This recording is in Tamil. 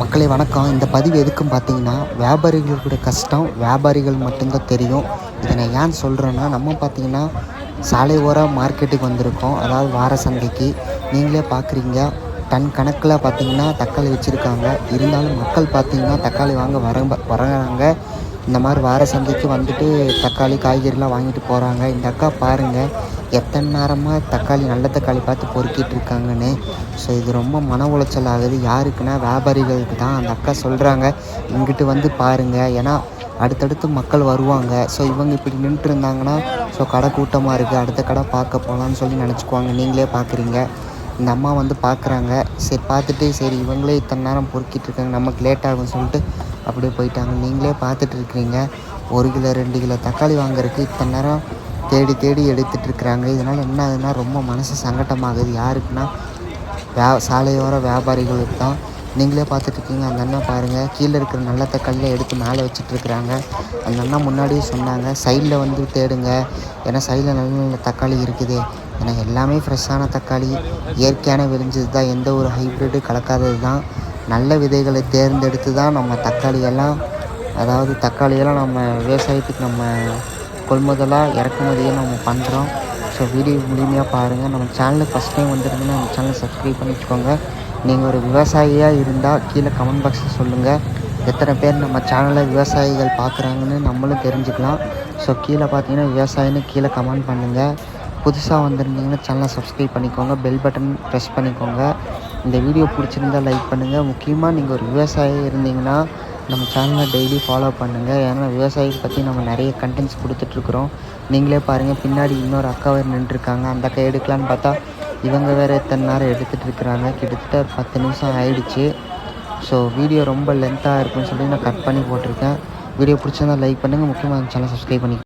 மக்களே வணக்கம். இந்த பதிவு எதுக்கும் பார்த்தீங்கன்னா வியாபாரிகளோட கஷ்டம் வியாபாரிகள் மட்டும்தான் தெரியும். இதை நான் ஏன் சொல்கிறேன்னா நம்ம பார்த்தீங்கன்னா சாலை ஓர மார்க்கெட்டுக்கு வந்திருக்கோம். அதாவது வார சந்தைக்கு. நீங்களே பார்க்குறீங்க. டன் கணக்கில் பார்த்தீங்கன்னா தக்காளி வச்சுருக்காங்க. இருந்தாலும் மக்கள் பார்த்தீங்கன்னா தக்காளி வாங்க வர வராங்க இந்த மாதிரி வார சந்தைக்கு வந்துட்டு தக்காளி காய்கறிலாம் வாங்கிட்டு போகிறாங்க இந்த அக்கா பாருங்கள் எத்தனை நேரமாக தக்காளி நல்ல தக்காளி பார்த்து பொறுக்கிட்டு இருக்காங்கன்னு. ஸோ இது ரொம்ப மன உளைச்சல் ஆகுது. யாருக்குன்னா வியாபாரிகளுக்கு தான் அந்த அக்கா சொல்கிறாங்க இங்கிட்டு வந்து பாருங்கள் ஏன்னா அடுத்தடுத்து மக்கள் வருவாங்க. ஸோ இவங்க இப்படி நின்றுட்டு இருந்தாங்கன்னா ஸோ கடை கூட்டமாக இருக்குது அடுத்த கடை பார்க்க போகலான்னு சொல்லி நினச்சிக்குவாங்க. நீங்களே பார்க்குறீங்க. இந்த அம்மா வந்து பார்க்குறாங்க. சரி பார்த்துட்டு சரி இவங்களே இத்தனை நேரம் பொறுக்கிட்டு இருக்காங்க. நமக்கு லேட் ஆகும்னு சொல்லிட்டு அப்படியே போயிட்டாங்க. நீங்களே பார்த்துட்டு இருக்கிறீங்க. ஒரு கிலோ ரெண்டு கிலோ தக்காளி வாங்குறதுக்கு இத்தனை நேரம் தேடி தேடி எடுத்துகிட்டு இருக்கிறாங்க இதனால் என்ன ஆகுதுன்னா ரொம்ப மனசு சங்கட்டமாகுது. யாருக்குன்னா வியா சாலையோர வியாபாரிகளுக்கு தான். நீங்களே பார்த்துட்ருக்கீங்க. அந்த அண்ணன் பாருங்கள் கீழே இருக்கிற நல்ல தக்காளியை எடுத்து மேலே வச்சுட்ருக்குறாங்க. அந்த அண்ணா முன்னாடியே சொன்னாங்க சைடில் வந்து தேடுங்க. ஏன்னா சைடில் நல்ல நல்ல தக்காளி இருக்குது. ஏன்னா எல்லாமே ஃப்ரெஷ்ஷான தக்காளி. இயற்கையான விளைஞ்சது தான். எந்த ஒரு ஹைப்ரிட்டு கலக்காதது தான். நல்ல விதைகளை தேர்ந்தெடுத்து தான் நம்ம தக்காளியெல்லாம் அதாவது தக்காளியெல்லாம் நம்ம விவசாயத்துக்கு நம்ம கொள்முதலாக இறக்குமதியை நம்ம பண்ணுறோம் ஸோ வீடியோ முழுமையாக பாருங்கள் நம்ம சேனலுக்கு ஃபஸ்ட் டைம் வந்துருந்தீங்கன்னா நம்ம சேனலை சப்ஸ்கிரைப் பண்ணி வச்சுக்கோங்க. நீங்கள் ஒரு விவசாயியாக இருந்தால் கீழே கமெண்ட் பாக்ஸில் சொல்லுங்கள் எத்தனை பேர் நம்ம சேனலை விவசாயிகள் பார்க்குறாங்கன்னு நம்மளும் தெரிஞ்சுக்கலாம். ஸோ கீழே பார்த்தீங்கன்னா விவசாயின்னு கீழே கமெண்ட் பண்ணுங்கள் புதுசாக வந்திருந்தீங்கன்னா சேனலை சப்ஸ்கிரைப் பண்ணிக்கோங்க. பெல் பட்டன் ப்ரெஸ் பண்ணிக்கோங்க. இந்த வீடியோ பிடிச்சிருந்தா லைக் பண்ணுங்கள் முக்கியமாக நீங்கள் ஒரு விவசாயி இருந்தீங்கன்னா நம்ம சேனலை டெய்லி ஃபாலோ பண்ணுங்கள் ஏன்னா விவசாயிகள் பற்றி நம்ம நிறைய கண்டென்ட்ஸ் கொடுத்துட்ருக்குறோம். நீங்களே பாருங்கள் பின்னாடி இன்னொரு அக்கா வேறு நின்றுருக்காங்க. அந்த அக்கா எடுக்கலான்னு பார்த்தா இவங்க வேறு எத்தனை நேரம் எடுத்துகிட்டு இருக்கிறாங்க கிட்டத்தட்ட ஒரு பத்து நிமிஷம் ஆயிடுச்சு. ஸோ வீடியோ ரொம்ப லென்த்தாக இருக்குன்னு சொல்லி நான் கட் பண்ணி போட்டிருக்கேன். வீடியோ பிடிச்சிருந்தா லைக் பண்ணுங்கள் முக்கியமாக சேனல் சப்ஸ்கிரைப் பண்ணி